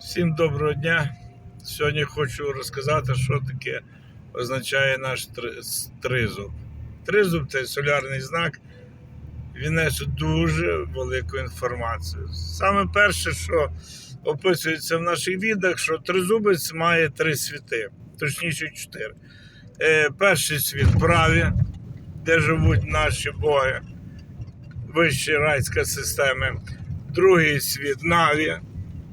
Всім доброго дня. Сьогодні хочу розказати, що таке означає наш тризуб. Тризуб це солярний знак. Він несе дуже велику інформацію. Саме перше, що описується в наших відах, що тризубець має три світи, точніше чотири. Е, перший світ праві, де живуть наші боги, вищі райська системи. Другий світ Наві,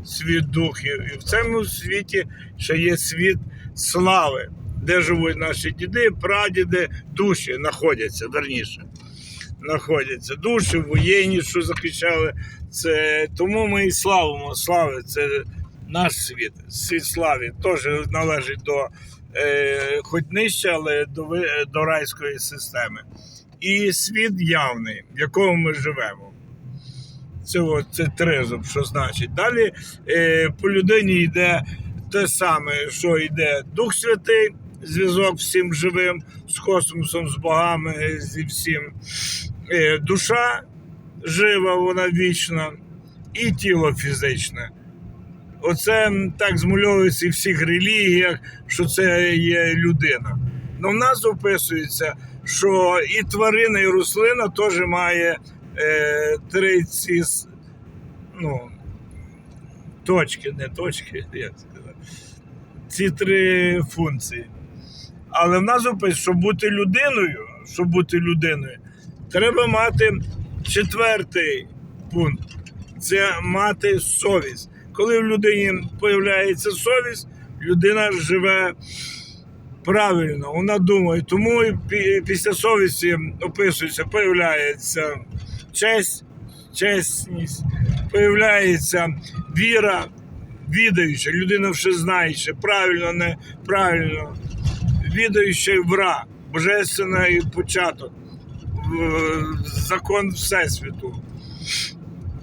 світ духів. І в цьому світі ще є світ слави, де живуть наші діди, прадіди, душі знаходяться, верніше. Знаходяться душі, воєнні, що захищали. Це, тому ми і славимо. Слави, це наш світ, світ слави, теж належить до е, хоч нижче, але до, до райської системи. І світ явний, в якому ми живемо. Це, от, це тризуб, що значить. Далі е, по людині йде те саме, що йде Дух Святий, зв'язок всім живим, з космосом, з богами, зі всім. Е, душа жива, вона вічна, і тіло фізичне. Оце так змальовується і в всіх релігіях, що це є людина. Ну, в нас описується, що і тварина, і рослина теж має три ці ну, точки, не точки, як сказати. Ці три функції. Але в нас описується, щоб бути людиною, щоб бути людиною, треба мати четвертий пункт це мати совість. Коли в людині з'являється совість, людина живе правильно, вона думає. Тому і після совісті описується, появляється честь, чесність, появляється віра, відаюча, людина вже знаюча, правильно, неправильно, відаюча вра, божественний початок, закон Всесвіту.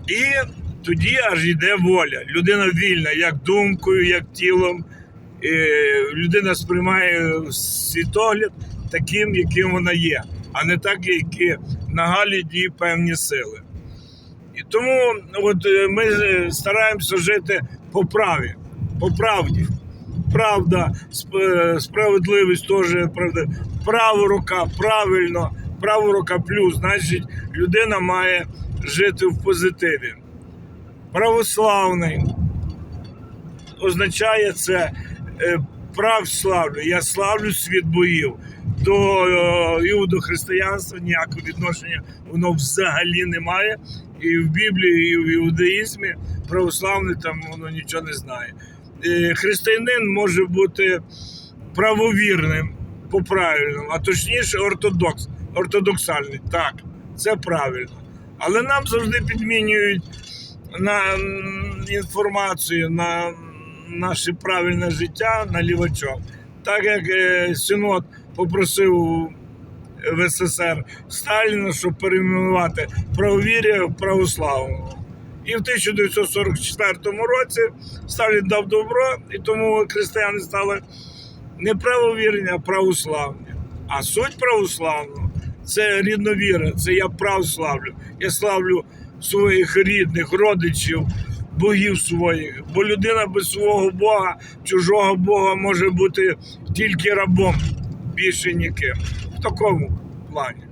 І тоді аж йде воля. Людина вільна, як думкою, як тілом. Е, Людина сприймає світогляд таким, яким вона є, а не так, які нагалять її певні сили. І тому от, е, ми стараємося жити по праві, по правді. Правда, е, справедливість теж правда. Права рука правильно, права рука плюс, значить, людина має жити в позитиві. Православний означає це е, прав славлю. Я славлю світ боїв. До е, іудохристиянства ніякого відношення воно взагалі немає. І в Біблії, і в іудаїзмі православний там воно нічого не знає. Е, Християнин може бути правовірним по правильному, а точніше ортодокс, ортодоксальний. Так, це правильно. Але нам завжди підмінюють на інформацію, на наше правильне життя на лівачок. Так як е, Синод попросив в СССР Сталіна, щоб перейменувати правовір'я в православного. І в 1944 році Сталін дав добро, і тому християни стали не правовірні, а православні. А суть православного це рідновіра, це я прав славлю. Я славлю своїх рідних, родичів, богів своїх. Бо людина без свого Бога, чужого Бога може бути тільки рабом, більше ніким. В такому плані.